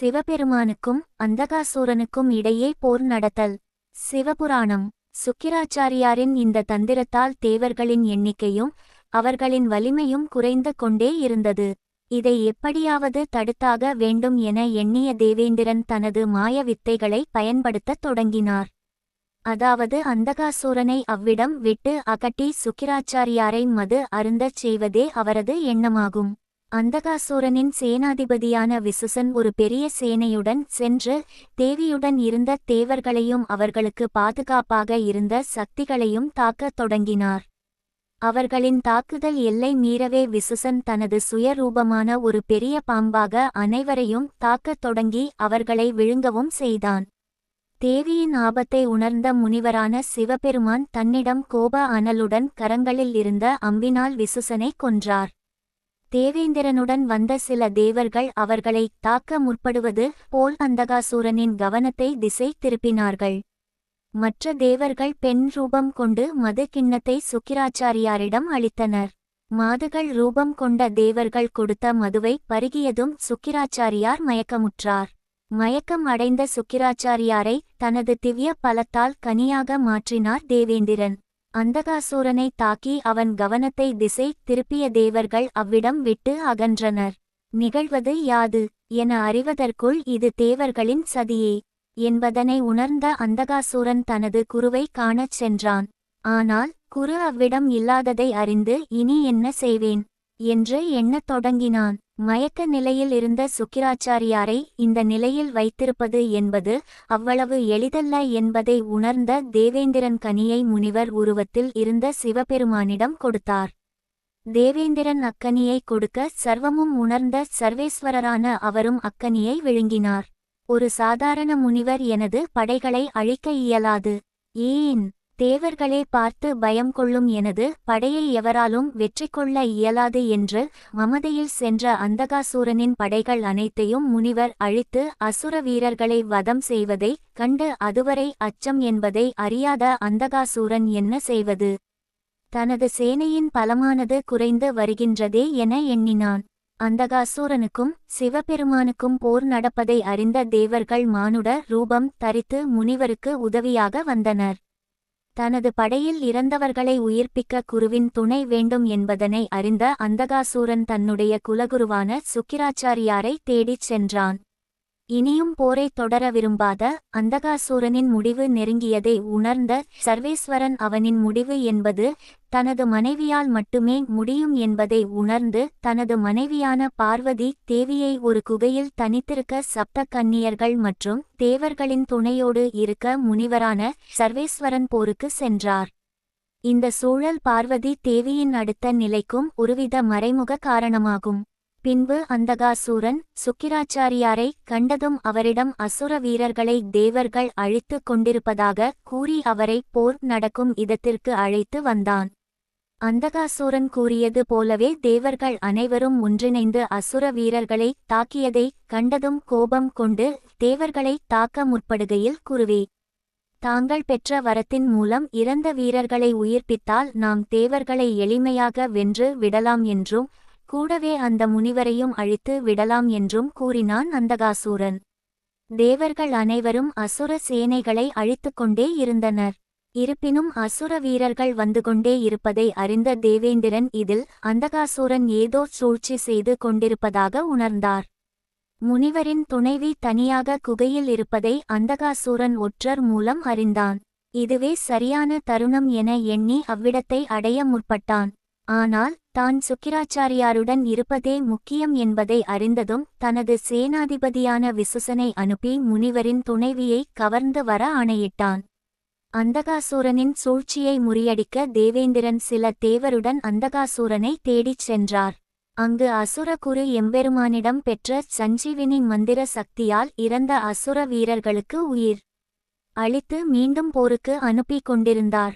சிவபெருமானுக்கும் அந்தகாசூரனுக்கும் இடையே போர் நடத்தல். சிவபுராணம். சுக்கிராச்சாரியாரின் இந்த தந்திரத்தால் தேவர்களின் எண்ணிக்கையும் அவர்களின் வலிமையும் குறைந்து கொண்டே இருந்தது. இதை எப்படியாவது தடுத்தாக வேண்டும் என எண்ணிய தேவேந்திரன் தனது மாய வித்தைகளை பயன்படுத்தத் தொடங்கினார். அதாவது அந்தகாசூரனை அவ்விடம் விட்டு அகட்டி சுக்கிராச்சாரியாரை மது அருந்தச் செய்வதே அவரது எண்ணமாகும். அந்தகாசூரனின் சேனாதிபதியான விசுசன் ஒரு பெரிய சேனையுடன் சென்று தேவியுடன் இருந்த தேவர்களையும் அவர்களுக்கு பாதுகாப்பாக இருந்த சக்திகளையும் தாக்கத் தொடங்கினார். அவர்களின் தாக்குதல் எல்லை மீறவே விசுசன் தனது சுயரூபமான ஒரு பெரிய பாம்பாக அனைவரையும் தாக்கத் தொடங்கி அவர்களை விழுங்கவும் செய்தான். தேவியின் ஆபத்தை உணர்ந்த முனிவரான சிவபெருமான் தன்னிடம் கோப அனலுடன் கரங்களில் இருந்த அம்பினால் விசுசனை கொன்றார். தேவேந்திரனுடன் வந்த சில தேவர்கள் அவர்களை தாக்க முற்படுவது போல் அந்தகாசூரனின் கவனத்தை திசை திருப்பினார்கள். மற்ற தேவர்கள் பெண் ரூபம் கொண்டு மது கிண்ணத்தை சுக்கிராச்சாரியாரிடம் அளித்தனர். மாதுகள் ரூபம் கொண்ட தேவர்கள் கொடுத்த மதுவை பருகியதும் சுக்கிராச்சாரியார் மயக்கமுற்றார். மயக்கம் அடைந்த சுக்கிராச்சாரியாரை தனது திவ்ய பலத்தால் கனியாக மாற்றினார் தேவேந்திரன். அந்தகாசூரனை தாக்கி அவன் கவனத்தை திசை திருப்பிய தேவர்கள் அவ்விடம் விட்டு அகன்றனர். நிகழ்வது யாது? என அறிவதற்குள் இது தேவர்களின் சதியே. என்பதனை உணர்ந்த அந்தகாசூரன் தனது குருவை காணச் சென்றான். ஆனால் குரு அவ்விடம் இல்லாததை அறிந்து இனி என்ன செய்வேன்? என்று எண்ணத் தொடங்கினான். மயக்க நிலையில் இருந்த சுக்கிராச்சாரியாரை இந்த நிலையில் வைத்திருப்பது என்பது அவ்வளவு எளிதல்ல என்பதை உணர்ந்த தேவேந்திரன் கனியை முனிவர் உருவத்தில் இருந்த சிவபெருமானிடம் கொடுத்தார். தேவேந்திரன் அக்கனியை கொடுக்க சர்வமும் உணர்ந்த சர்வேஸ்வரரான அவரும் அக்கனியை விழுங்கினார். ஒரு சாதாரண முனிவர் எனது படைகளை அழிக்க இயலாது. ஏன்? தேவர்களே பார்த்து பயம் கொள்ளும் எனது படையை எவராலும் வெற்றி கொள்ள இயலாது என்று மமதையில் சென்ற அந்தகாசூரனின் படைகள் அனைத்தையும் முனிவர் அழித்து அசுர வீரர்களை வதம் செய்வதை கண்டு அதுவரை அச்சம் என்பதை அறியாத அந்தகாசூரன் என்ன செய்வது? தனது சேனையின் பலமானது குறைந்து வருகின்றதே என எண்ணினான். அந்தகாசூரனுக்கும் சிவபெருமானுக்கும் போர் நடப்பதை அறிந்த தேவர்கள் மானுட ரூபம் தரித்து முனிவருக்கு உதவியாக வந்தனர். தனது படையில் இறந்தவர்களை உயிர்ப்பிக்க குருவின் துணை வேண்டும் என்பதனை அறிந்த அந்தகாசூரன் தன்னுடைய குலகுருவான சுக்கிராச்சாரியாரை தேடிச் சென்றான். இனியும் போரைத் தொடர விரும்பாத அந்தகாசூரனின் முடிவு நெருங்கியதை உணர்ந்த சர்வேஸ்வரன் அவனின் முடிவு என்பது தனது மனைவியால் மட்டுமே முடியும் என்பதை உணர்ந்து தனது மனைவியான பார்வதி தேவியை ஒரு குகையில் தனித்திருக்க சப்த கன்னியர்கள் மற்றும் தேவர்களின் துணையோடு இருக்க முனிவரான சர்வேஸ்வரன் போருக்கு சென்றார். இந்த சூழல் பார்வதி தேவியின் அடுத்த நிலைக்கும் ஒருவித மறைமுக காரணமாகும். பின்பு அந்தகாசூரன் சுக்கிராச்சாரியாரை கண்டதும் அவரிடம் அசுர வீரர்களை தேவர்கள் அழித்து கொண்டிருப்பதாக கூறி அவரை போர் நடக்கும் இடத்திற்கு அழைத்து வந்தான். அந்தகாசூரன் கூறியது போலவே தேவர்கள் அனைவரும் ஒன்றிணைந்து அசுர வீரர்களை தாக்கியதை கண்டதும் கோபம் கொண்டு தேவர்களை தாக்க முற்படுகையில் குருவே தாங்கள் பெற்ற வரத்தின் மூலம் இறந்த வீரர்களை உயிர்ப்பித்தால் நாம் தேவர்களை எளிமையாக வென்று விடலாம் என்றும் கூடவே அந்த முனிவரையும் அழித்து விடலாம் என்றும் கூறினான் அந்தகாசூரன். தேவர்கள் அனைவரும் அசுர சேனைகளை அழித்துக்கொண்டே இருந்தனர். இருப்பினும் அசுர வீரர்கள் வந்து கொண்டே இருப்பதை அறிந்த தேவேந்திரன் இதில் அந்தகாசூரன் ஏதோ சூழ்ச்சி செய்து கொண்டிருப்பதாக உணர்ந்தார். முனிவரின் துணைவி தனியாக குகையில் இருப்பதை அந்தகாசூரன் ஒற்றர் மூலம் அறிந்தான். இதுவே சரியான தருணம் என எண்ணி அவ்விடத்தை அடைய முற்பட்டான். ஆனால் தான் சுக்கிராச்சாரியாருடன் இருப்பதே முக்கியம் என்பதை அறிந்ததும் தனது சேனாதிபதியான விசுசனை அனுப்பி முனிவரின் துணைவியை கவர்ந்து வர ஆணையிட்டான். அந்தகாசூரனின் சூழ்ச்சியை முறியடிக்க தேவேந்திரன் சில தேவருடன் அந்தகாசூரனை தேடிச் சென்றார். அங்கு அசுரகுரு எம்பெருமானிடம் பெற்ற சஞ்சீவினி மந்திர சக்தியால் இறந்த அசுர வீரர்களுக்கு உயிர். அளித்து மீண்டும் போருக்கு அனுப்பிக் கொண்டிருந்தார்.